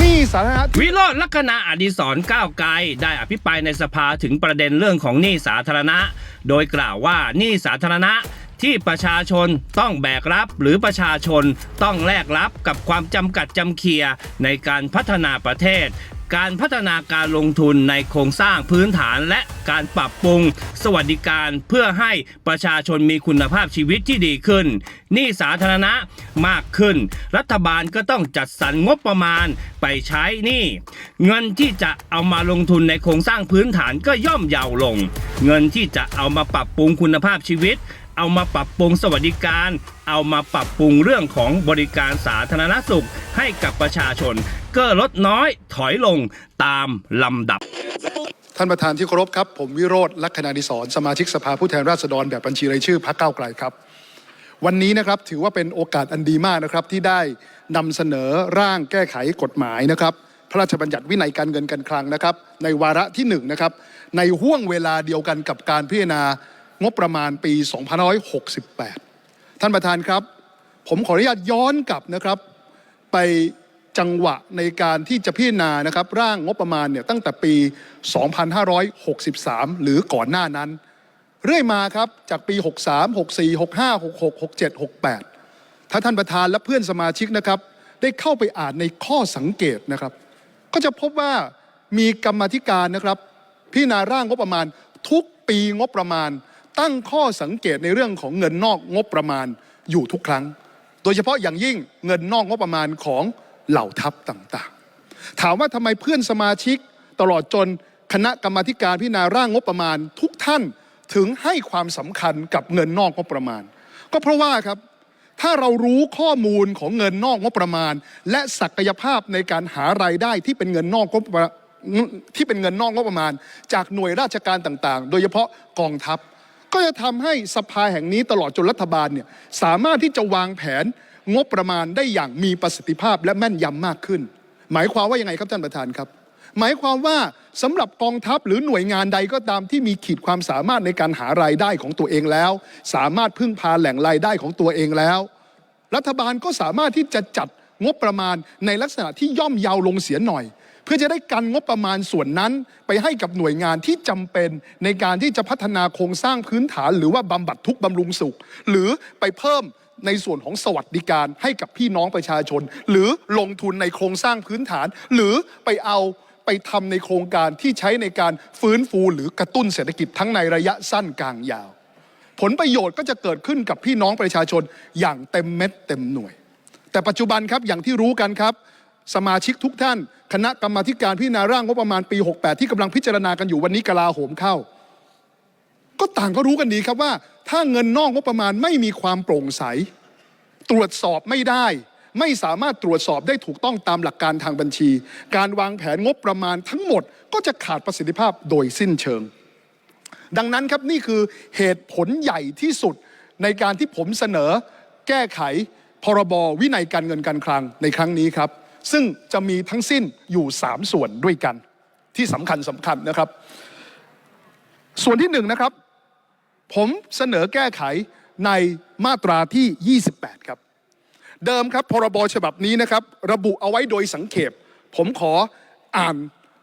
นี่สาธารณะวิโรจน์ลักษณะอดีศรก้าวไกลได้อภิปรายในสภาถึงประเด็นเรื่องของหนี้สาธารณะ โดยกล่าวว่าหนี้สาธารณะที่ประชาชนต้องแบกรับหรือประชาชนต้องแลกรับกับความจำกัดจำเคียในการพัฒนาประเทศ การพัฒนาการลงทุนในโครงสร้างพื้นฐานและการปรับปรุง สวัสดิการเพื่อให้ประชาชนมีคุณภาพชีวิตที่ดีขึ้นหนี้สาธารณะมากขึ้น รัฐบาลก็ต้องจัดสรรงบประมาณไปใช้หนี้เงินที่จะเอามาลงทุนในโครงสร้างพื้นฐานก็ย่อมเยาวลง เงินที่จะเอามาปรับปรุงคุณภาพชีวิต เอามาปรับปรุงสวัสดิการ เอามาปรับปรุงเรื่องของบริการสาธารณสุขให้กับประชาชน ก็ลดน้อยถอยลงตามลำดับ ท่านประธานที่เคารพครับ ผมวิโรธลักษณาดิศรสมาชิกสภาผู้แทนราษฎรแบบบัญชีรายชื่อพรรคก้าวไกลครับ วันนี้นะครับถือว่าเป็นโอกาสอันดีมากนะครับที่ได้นำเสนอร่างแก้ไขกฎหมายนะครับพระราชบัญญัติวินัยการเงินการคลังนะครับ ในวาระที่หนึ่งนะครับในห่วงเวลาเดียวกันกับการพิจารณา งบประมาณปี 2568 ท่านประธานครับ ผมขออนุญาตย้อนกลับนะครับ ไปจังหวะในการที่จะพิจารณานะครับ ร่างงบประมาณเนี่ยตั้งแต่ปี 2563 หรือก่อนหน้านั้น เรื่อยมาครับจากปี 63 64 65 66 67 68 ถ้าท่านประธานและเพื่อนสมาชิกนะครับ ได้เข้าไปอ่านในข้อสังเกตนะครับ ก็จะพบว่ามีกรรมธิการนะครับพิจารณาร่างงบประมาณทุกปีงบประมาณ ตั้งข้อสังเกตในเรื่องของเงินนอกงบประมาณอยู่ทุกครั้ง โดยเฉพาะอย่างยิ่งเงินนอกงบประมาณของเหล่าทัพต่างๆ ถามว่าทำไมเพื่อนสมาชิกตลอดจนคณะกรรมาธิการพิจารณาร่างงบประมาณ ทุกท่านถึงให้ความสำคัญกับเงินนอกงบประมาณ ก็เพราะว่าครับถ้าเรารู้ข้อมูลของเงินนอกงบประมาณ และศักยภาพในการหารายได้ที่เป็นเงินนอกงบที่เป็นเงินนอกงบประมาณ จากหน่วยราชการต่างๆ โดยเฉพาะกองทัพ ก็จะทำให้สภาแห่งนี้ตลอดจนรัฐบาลเนี่ยสามารถที่จะวางแผนงบประมาณได้อย่างมีประสิทธิภาพและแม่นยำมากขึ้น หมายความว่ายังไงครับท่านประธานครับ หมายความว่าสำหรับกองทัพหรือหน่วยงานใดก็ตามที่มีขีดความสามารถในการหารายได้ของตัวเองแล้ว สามารถพึ่งพาแหล่งรายได้ของตัวเองแล้ว รัฐบาลก็สามารถที่จะจัดงบประมาณในลักษณะที่ย่อมเยาวลงเสียหน่อย เพื่อจะได้กันงบประมาณส่วนนั้น ไปให้กับหน่วยงานที่จำเป็นในการที่จะพัฒนาโครงสร้างพื้นฐาน หรือว่าบำบัดทุกข์บำรุงสุข หรือไปเพิ่มในส่วนของสวัสดิการให้กับพี่น้องประชาชน หรือลงทุนในโครงสร้างพื้นฐาน หรือไปเอาไปทำในโครงการที่ใช้ในการฟื้นฟูหรือกระตุ้นเศรษฐกิจทั้งในระยะสั้นกลางยาว ผลประโยชน์ก็จะเกิดขึ้นกับพี่น้องประชาชนอย่างเต็มเม็ดเต็มหน่วย แต่ปัจจุบันครับอย่างที่รู้กันครับ สมาชิกทุกท่าน คณะกรรมาการพิจารณาร่างงบประมาณปี 68 ที่กำลังพิจารณากันอยู่วันนี้กลาโหมเข้า ก็ต่างก็รู้กันดีครับว่า ถ้าเงินนอกงบประมาณไม่มีความโปร่งใส ตรวจสอบไม่ได้ ไม่สามารถตรวจสอบได้ถูกต้องตามหลักการทางบัญชี การวางแผนงบประมาณทั้งหมด ก็จะขาดประสิทธิภาพโดยสิ้นเชิง ดังนั้นครับนี่คือเหตุผลใหญ่ที่สุดในการที่ผมเสนอแก้ไขพรบวินัยการเงินการคลังในครั้งนี้ครับ ซึ่งจะมีทั้งสิ้นอยู่ 3 ส่วนด้วยกัน ที่สำคัญสำคัญนะครับ ส่วนที่หนึ่งนะครับ ผมเสนอแก้ไขในมาตราที่ 28 ครับ เดิมครับพรบฉบับนี้นะครับ ระบุเอาไว้โดยสังเขปผมขออ่าน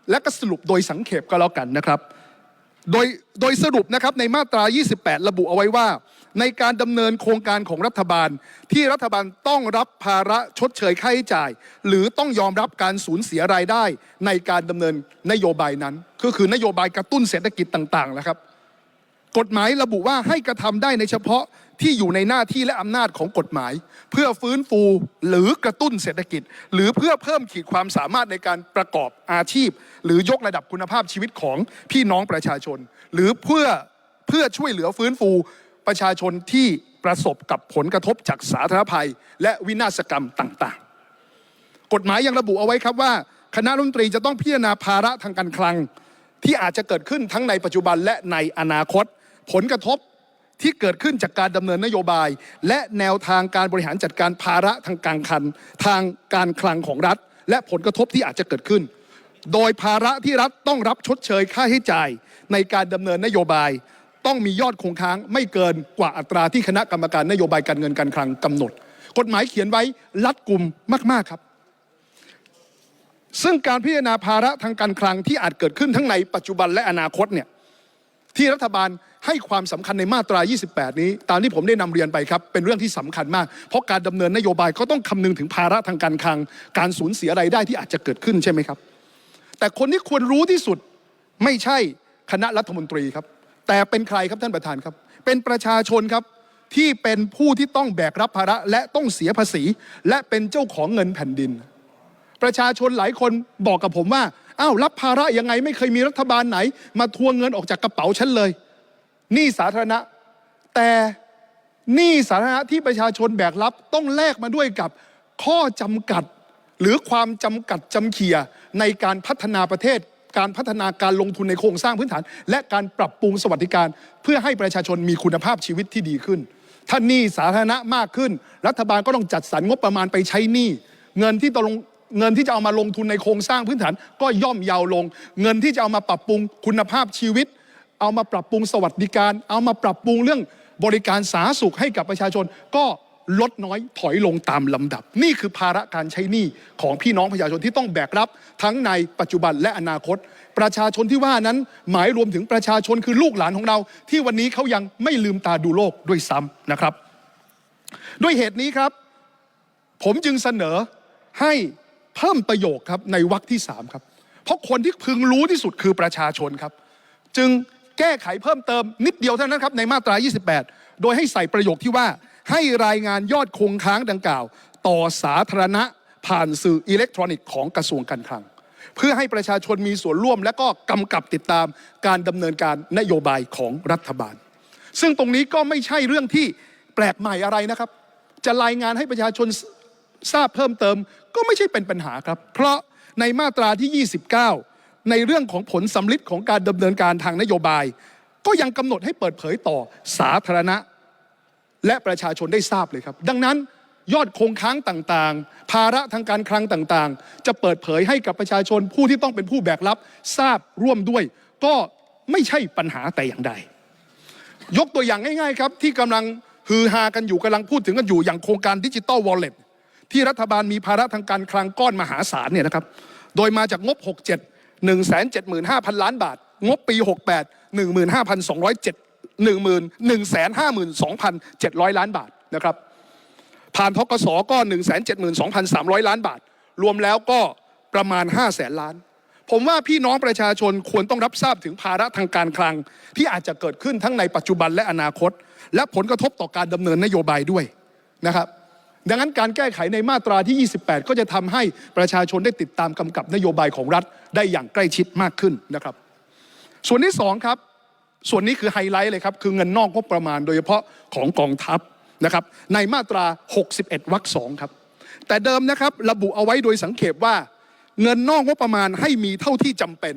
และก็สรุปโดยสังเขปก็แล้วกันนะครับ โดยโดยสรุปนะครับในมาตรา 28 ระบุเอาไว้ว่า ในการดำเนินโครงการของรัฐบาล ที่รัฐบาลต้องรับภาระชดเชยค่าใช้จ่าย หรือต้องยอมรับการสูญเสียรายได้ ในการดำเนินนโยบายนั้น ก็คือนโยบายกระตุ้นเศรษฐกิจต่างๆนะครับ กฎหมายระบุว่าให้กระทำได้ในเฉพาะ ที่อยู่ในหน้าที่และอำนาจของกฎหมาย เพื่อฟื้นฟูหรือกระตุ้นเศรษฐกิจ หรือเพื่อเพิ่มขีดความสามารถในการประกอบอาชีพ หรือยกระดับคุณภาพชีวิตของพี่น้องประชาชน หรือเพื่อเพื่อช่วยเหลือฟื้นฟูประชาชนที่ประสบกับผลกระทบจากสาธารณภัย และวินาศกรรมต่าง ๆ กฎหมายยังระบุเอาไว้ครับว่า คณะรัฐมนตรีจะต้องพิจารณาภาระทางการคลัง ที่อาจจะเกิดขึ้นทั้งในปัจจุบันและในอนาคต ผลกระทบ ที่เกิดขึ้นจากการดำเนินนโยบาย และแนวทางการบริหารจัดการภาระทางการคลังทางการคลังของรัฐ และผลกระทบที่อาจจะเกิดขึ้น โดยภาระที่รัฐต้องรับชดเชยค่าใช้จ่าย ในการดำเนินนโยบาย ต้องมียอดคงค้างไม่เกินกว่าอัตราที่คณะกรรมการนโยบายการเงินการคลังกำหนด กฎหมายเขียนไว้รัดกุมมากๆครับซึ่งการพิจารณาภาระทางการคลังที่อาจเกิดขึ้นทั้งในปัจจุบันและอนาคตเนี่ยที่รัฐบาล ให้ความสำคัญในมาตรา 28 นี้ ตามที่ผมได้นำเรียนไปครับ เป็นเรื่องที่สำคัญมาก เพราะการดำเนินนโยบายก็ต้องคำนึงถึงภาระทางการคลัง การสูญเสียรายได้ที่อาจจะเกิดขึ้นใช่ไหมครับ แต่คนที่ควรรู้ที่สุดไม่ใช่คณะรัฐมนตรีครับ แต่เป็นใครครับท่านประธานครับ เป็นประชาชนครับที่เป็นผู้ที่ต้องแบกรับภาระและต้องเสียภาษี และเป็นเจ้าของเงินแผ่นดิน ประชาชนหลายคนบอกกับผมว่าอ้าวรับภาระยังไงไม่เคยมีรัฐบาลไหน มาทวงเงินออกจากกระเป๋าฉันเลย หนี้สาธารณะ แต่หนี้สาธารณะที่ประชาชนแบกรับต้องแลกมาด้วยกับข้อจำกัด หรือความจำกัดจำเขียในการพัฒนาประเทศ การพัฒนาการลงทุนในโครงสร้างพื้นฐาน และการปรับปรุงสวัสดิการ เพื่อให้ประชาชนมีคุณภาพชีวิตที่ดีขึ้นถ้าหนี้สาธารณะมากขึ้น รัฐบาลก็ต้องจัดสรรงบประมาณไปใช้หนี้เงินที่ต้องลงเงินที่จะเอามาลงทุนในโครงสร้างพื้นฐาน ก็ย่อมเยาวลง เงินที่จะเอามาปรับปรุงคุณภาพชีวิต เอามาปรับปรุงสวัสดิการ เอามาปรับปรุงเรื่องบริการสาธารณสุขให้กับประชาชน ก็ลดน้อยถอยลงตามลำดับ นี่คือภาระการใช้หนี้ของพี่น้องประชาชนที่ต้องแบกรับ ทั้งในปัจจุบันและอนาคต ประชาชนที่ว่านั้นหมายรวมถึงประชาชนคือลูกหลานของเรา ที่วันนี้เขายังไม่ลืมตาดูโลกด้วยซ้ำนะครับ ด้วยเหตุนี้ครับ ผมจึงเสนอให้เพิ่มประโยคครับในวรรคที่3ครับเพราะคนที่พึงรู้ที่สุดคือประชาชนครับ จึง แก้ไขเพิ่มเติมนิดเดียวเท่านั้นครับในมาตรา 28 โดยให้ใส่ประโยคที่ว่าให้รายงานยอดคงค้างดังกล่าว ต่อสาธารณะผ่านสื่ออิเล็กทรอนิกส์ของกระทรวงการคลัง เพื่อให้ประชาชนมีส่วนร่วม และก็กำกับติดตามการดำเนินการนโยบายของรัฐบาล ซึ่งตรงนี้ก็ไม่ใช่เรื่องที่แปลกใหม่อะไรนะครับ จะรายงานให้ประชาชนทราบเพิ่มเติมก็ไม่ใช่เป็นปัญหาครับ เพราะในมาตราที่ 29 ในเรื่องของผลสำลิดของการดำเนินการทางนโยบาย ก็ยังกำหนดให้เปิดเผยต่อสาธารณะ และประชาชนได้ทราบเลยครับ ดังนั้นยอดคงค้างต่างๆ ภาระทางการคลังต่างๆ จะเปิดเผยให้กับประชาชนผู้ที่ต้องเป็นผู้แบกรับทราบร่วมด้วย ก็ไม่ใช่ปัญหาแต่อย่างใด ยกตัวอย่างง่าย ๆ ครับ ที่กำลังฮือฮากันอยู่กำลังพูดถึงกันอยู่อย่างโครงการดิจิตอลวอลเล็ตที่รัฐบาลมีภาระทางการคลังก้อนมหาศาลเนี่ยนะครับ โดยมาจากงบ 67 175,000ล้านบาท งบปี68 15,207 152,700ล้านบาทนะครับผ่านทกสก็172,300ล้านบาท รวมแล้วก็ประมาณ5 0 0แสนล้าน ผมว่าพี่น้องประชาชนควรต้องรับทราบถึงภาระทางการคลัง ที่อาจจะเกิดขึ้นทั้งในปัจจุบันและอนาคต และผลกระทบต่อการดำเนินนโยบายด้วยนะครับ ดังนั้นการแก้ไขในมาตราที่ 28 ก็จะทำให้ประชาชนได้ติดตามกำกับนโยบายของรัฐได้อย่างใกล้ชิดมากขึ้นนะครับ ส่วนที่สองครับส่วนนี้คือไฮไลท์เลยครับ คือเงินนอกงบประมาณโดยเฉพาะของกองทัพนะครับในมาตรา 61วรรคสองครับ แต่เดิมนะครับระบุเอาไว้โดยสังเขปว่า เงินนอกงบประมาณให้มีเท่าที่จำเป็น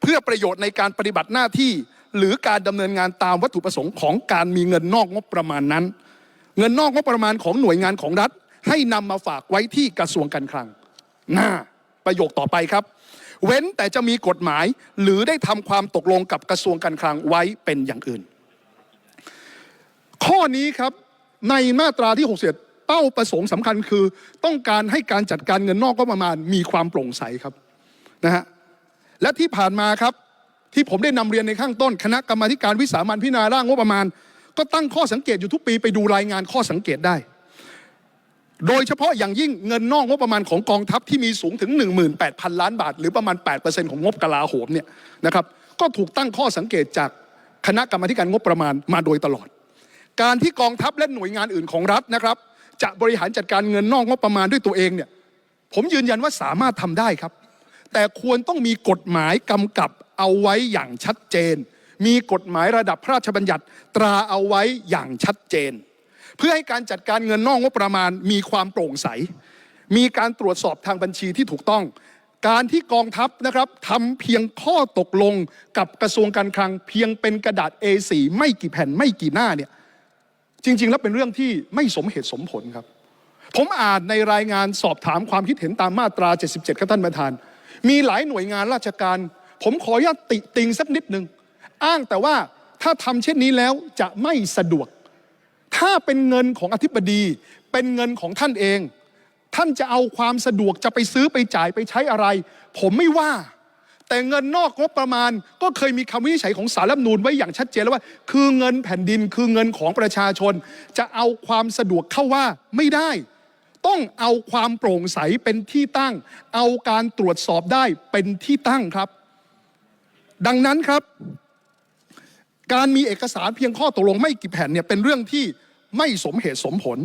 เพื่อประโยชน์ในการปฏิบัติหน้าที่ หรือการดำเนินงานตามวัตถุประสงค์ของการมีเงินนอกงบประมาณนั้น เงินนอกงบประมาณของหน่วยงานของรัฐ ให้นำมาฝากไว้ที่กระทรวงการคลังหน้าประโยคต่อไปครับ เว้นแต่จะมีกฎหมายหรือได้ทำความตกลงกับกระทรวงการคลังไว้เป็นอย่างอื่น ข้อนี้ครับในมาตราที่6เเป้าประสงค์สำคัญคือ ต้องการให้การจัดการเงินนอกก็ประมาณมีความโปร่งใสครับนะฮะและที่ผ่านมาครับที่ผมได้นำเรียนในข้างต้น คณะกรรมาธิการวิสามันพิจารณาร่างงบประมาณ ก็ตั้งข้อสังเกตอยู่ทุกปีไปดูรายงานข้อสังเกตได้ โดยเฉพาะอย่างยิ่งเงินนอกงบประมาณของกองทัพที่มีสูงถึง 18,000 ล้านบาท หรือประมาณ 8%ของงบกลาโหมเนี่ยนะครับก็ถูกตั้งข้อสังเกตจากคณะกรรมการงบประมาณมาโดยตลอด การที่กองทัพและหน่วยงานอื่นของรัฐนะครับ จะบริหารจัดการเงินนอกงบประมาณด้วยตัวเองเนี่ยผมยืนยันว่าสามารถทำได้ครับ แต่ควรต้องมีกฎหมายกำกับเอาไว้อย่างชัดเจน มีกฎหมายระดับพระราชบัญญัติตราเอาไว้อย่างชัดเจน เพื่อให้การจัดการเงินนอกงบประมาณมีความโปร่งใส มีการตรวจสอบทางบัญชีที่ถูกต้อง การที่กองทัพนะครับทำเพียงข้อตกลงกับกระทรวงการคลัง เพียงเป็นกระดาษ A4 ไม่กี่แผ่นไม่กี่หน้าเนี่ยจริง ๆ แล้วเป็นเรื่องที่ไม่สมเหตุสมผลครับ ผมอ่านในรายงานสอบถามความคิดเห็นตามมาตรา 77 ครับท่านประธาน มีหลายหน่วยงานราชการ ผมขออนุญาตติติงสักนิดหนึ่ง อ้างแต่ว่าถ้าทำเช่นนี้แล้วจะไม่สะดวก ถ้าเป็นเงินของอธิบดีเป็นเงินของท่านเอง ท่านจะเอาความสะดวกจะไปซื้อไปจ่ายไปใช้อะไร ผมไม่ว่า แต่เงินนอกงบประมาณ ก็เคยมีคำวินิจฉัยของสารรัฐมนูญไว้อย่างชัดเจนแล้วว่า คือเงินแผ่นดินคือเงินของประชาชน จะเอาความสะดวกเข้าว่าไม่ได้ ต้องเอาความโปร่งใสเป็นที่ตั้ง เอาการตรวจสอบได้เป็นที่ตั้งครับ ดังนั้นครับ การมีเอกสารเพียงข้อตกลงไม่กี่แผ่นเนี่ยเป็นเรื่องที่ไม่สมเหตุสมผล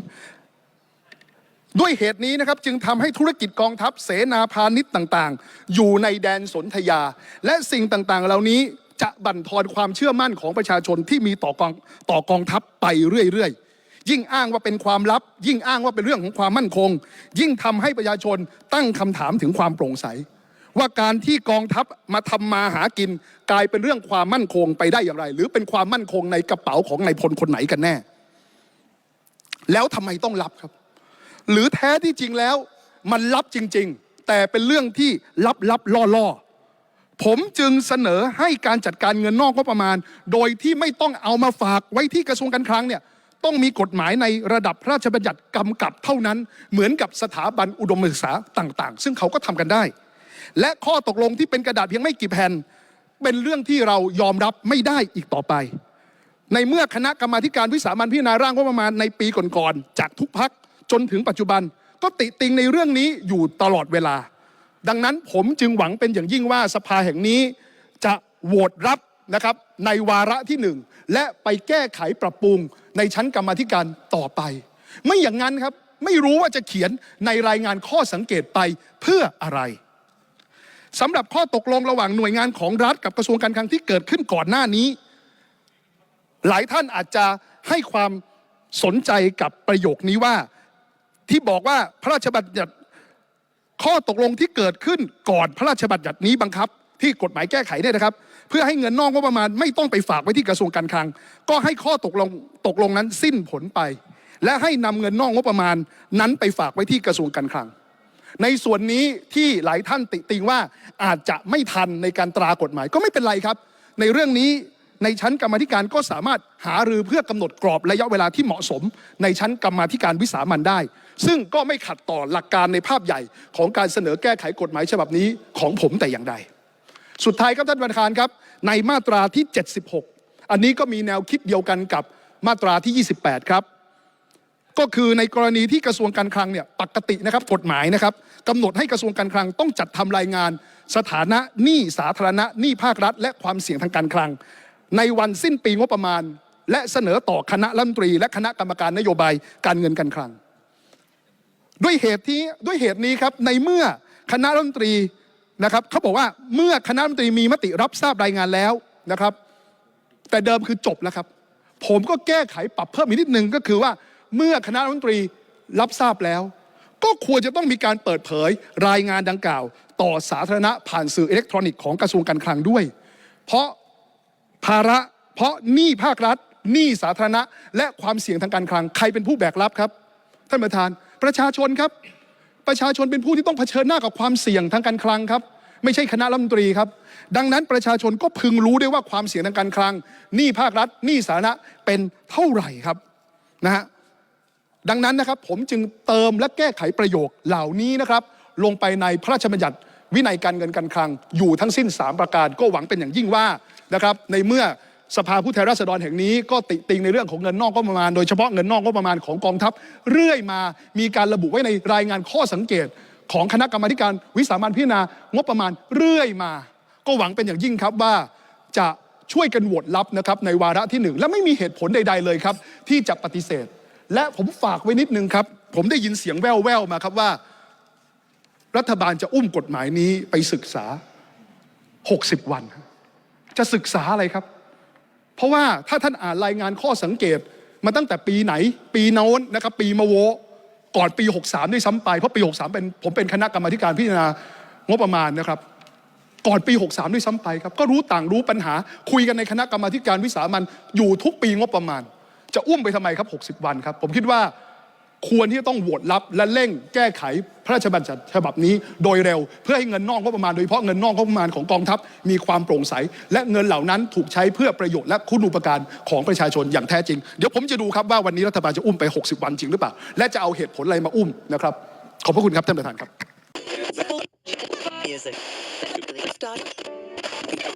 ด้วยเหตุนี้นะครับจึงทำให้ธุรกิจกองทัพเสนาพาณิชย์ต่างๆ อยู่ในแดนสนธยา และสิ่งต่างๆ เหล่านี้จะบั่นทอนความเชื่อมั่นของประชาชนที่มีต่อกองต่อกองทัพไปเรื่อยๆ ยิ่งอ้างว่าเป็นความลับ ยิ่งอ้างว่าเป็นเรื่องของความมั่นคง ยิ่งทำให้ประชาชนตั้งคำถามถึงความโปร่งใส ว่าการที่กองทัพมาทำมาหากิน กลายเป็นเรื่องความมั่นคงไปได้อย่างไร หรือเป็นความมั่นคงในกระเป๋าของนายพลคนไหนกันแน่ แล้วทำไมต้องรับครับ หรือแท้ที่จริงแล้ว มันลับจริง ๆ แต่เป็นเรื่องที่ลับลับล่อล่อผมจึงเสนอให้การจัดการเงินนอกงบประมาณ โดยที่ไม่ต้องเอามาฝากไว้ที่กระทรวงการคลังเนี่ยต้องมีกฎหมายในระดับพระราชบัญญัติกำกับเท่านั้น เหมือนกับสถาบันอุดมศึกษาต่าง ๆ ซึ่งเขาก็ทำกันได้ และข้อตกลงที่เป็นกระดาษเพียงไม่กี่แผ่น เป็นเรื่องที่เรายอมรับไม่ได้อีกต่อไป ในเมื่อคณะกรรมาการวิสามันพิจารณาร่างงบประมาณในปีก่อนๆจากทุกพักจนถึงปัจจุบันก็ติติงในเรื่องนี้อยู่ตลอดเวลา ดังนั้นผมจึงหวังเป็นอย่างยิ่งว่าสภาแห่งนี้จะโหวตรับนะครับในวาระที่หนึ่งและไปแก้ไขปรับปรุงในชั้นกรรมธิการต่อไป ไม่อย่างนั้นครับ ไม่รู้ว่าจะเขียนในรายงานข้อสังเกตไปเพื่ออะไร สำหรับข้อตกลงระหว่างหน่วยงานของรัฐกับกระทรวงการคลังที่เกิดขึ้นก่อนหน้านี้ หลายท่านอาจจะให้ความสนใจกับประโยคนี้ว่าที่บอกว่าพระราชบัญญัติข้อตกลงที่เกิดขึ้นก่อนพระราชบัญญัตินี้บังคับ ที่กฎหมายแก้ไขเนี่ยนะครับ เพื่อให้เงินนอกงบประมาณไม่ต้องไปฝากไว้ที่กระทรวงการคลัง ก็ให้ข้อตกลงตกลงนั้นสิ้นผลไป และให้นำเงินนอกงบประมาณนั้นไปฝากไว้ที่กระทรวงการคลัง ในส่วนนี้ที่หลายท่านติติงว่าอาจจะไม่ทันในการตรากฎหมายก็ไม่เป็นไรครับ ในเรื่องนี้ในชั้นกรรมธิการก็สามารถหารือเพื่อกำหนดกรอบระยะเวลาที่เหมาะสม ในชั้นกรรมธิการวิสามันได้ ซึ่งก็ไม่ขัดต่อหลักการในภาพใหญ่ของการเสนอแก้ไขกฎหมายฉบับนี้ของผมแต่อย่างใด สุดท้ายครับท่านประธานครับ ในมาตราที่ 76 อันนี้ก็มีแนวคิดเดียวกันกับมาตราที่ 28 ครับ ก็คือในกรณีที่กระทรวงการคลังเนี่ยปกตินะครับกฎหมายนะครับกำหนดให้กระทรวงการคลังต้องจัดทำรายงาน สถานะหนี้สาธารณะหนี้ภาครัฐ และความเสี่ยงทางการคลัง ในวันสิ้นปีงบประมาณ และเสนอต่อคณะรัฐมนตรี และคณะกรรมการนโยบายการเงินการคลัง ด้วยเหตุที่ด้วยเหตุนี้ครับในเมื่อคณะรัฐมนตรีนะครับเขาบอกว่าเมื่อคณะรัฐมนตรีมีมติรับทราบรายงานแล้วนะครับ แต่เดิมคือจบแล้วครับ ผมก็แก้ไขปรับเพิ่มอีกนิดนึงก็คือว่า เมื่อคณะรัฐมนตรีรับทราบแล้ว ก็ควรจะต้องมีการเปิดเผยรายงานดังกล่าว ต่อสาธารณะผ่านสื่ออิเล็กทรอนิกส์ของกระทรวงการคลังด้วย เพราะภาระเพราะหนี้ภาครัฐหนี้สาธารณะ และความเสี่ยงทางการคลังใครเป็นผู้แบกรับครับ ท่านประธานประชาชนครับ ประชาชนเป็นผู้ที่ต้องเผชิญหน้ากับความเสี่ยงทางการคลังครับ ไม่ใช่คณะรัฐมนตรีครับ ดังนั้นประชาชนก็พึงรู้ได้ว่าความเสี่ยงทางการคลังหนี้ภาครัฐหนี้สาธารณะเป็นเท่าไหร่ครับนะฮะ ดังนั้นนะครับผมจึงเติมและแก้ไขประโยคเหล่านี้นะครับลงไปในพระราชบัญญัติวินัยการเงินการคลังอยู่ทั้งสิ้น 3 ประการก็หวังเป็นอย่างยิ่งว่านะครับในเมื่อสภาผู้แทนราษฎรแห่งนี้ก็ติติงในเรื่องของเงินนอกงบประมาณ โดยเฉพาะเงินนอกงบประมาณของกองทัพ เรื่อยมามีการระบุไว้ในรายงานข้อสังเกต ของคณะกรรมาการวิสามันพิจารณางบประมาณเรื่อยมา ก็หวังเป็นอย่างยิ่งครับว่าจะช่วยกันโหวตรับนะครับในวาระที่หนึ่งและไม่มีเหตุผลใด ๆเลยครับ ที่จะปฏิเสธ และผมฝากไว้นิดนึงครับ ผมได้ยินเสียงแว่วๆมาครับว่า รัฐบาลจะอุ้มกฎหมายนี้ไปศึกษา 60 วัน จะศึกษาอะไรครับ เพราะว่าถ้าท่านอ่านรายงานข้อสังเกตมาตั้งแต่ปีไหน ปีโน้นนะครับปีมะโวก่อนปี 63 ด้วยซ้ำไป เพราะปี 63 เป็นผมเป็นคณะกรรมาการพิจารณางบประมาณนะครับ ก่อนปี 63 ด้วยซ้ำไปครับ ก็รู้ต่างรู้ปัญหาคุยกันในคณะกรรมาการวิสามันอยู่ทุกปีงบประมาณ จะอุ้มไปทำไมครับ 60 วันครับ ผมคิดว่าควรที่จะต้องโหวตรับและเร่งแก้ไขพระราชบัญญัติฉบับนี้โดยเร็ว เพื่อให้เงินนอกงบประมาณโดยเฉพาะเงินนอกงบประมาณของกองทัพมีความโปร่งใส และเงินเหล่านั้นถูกใช้เพื่อประโยชน์และคุณูปการของประชาชนอย่างแท้จริง เดี๋ยวผมจะดูครับว่าวันนี้รัฐบาลจะอุ้มไป 60 วันจริงหรือเปล่า และจะเอาเหตุผลอะไรมาอุ้มนะครับ ขอบพระคุณครับท่านประธานครับ Music.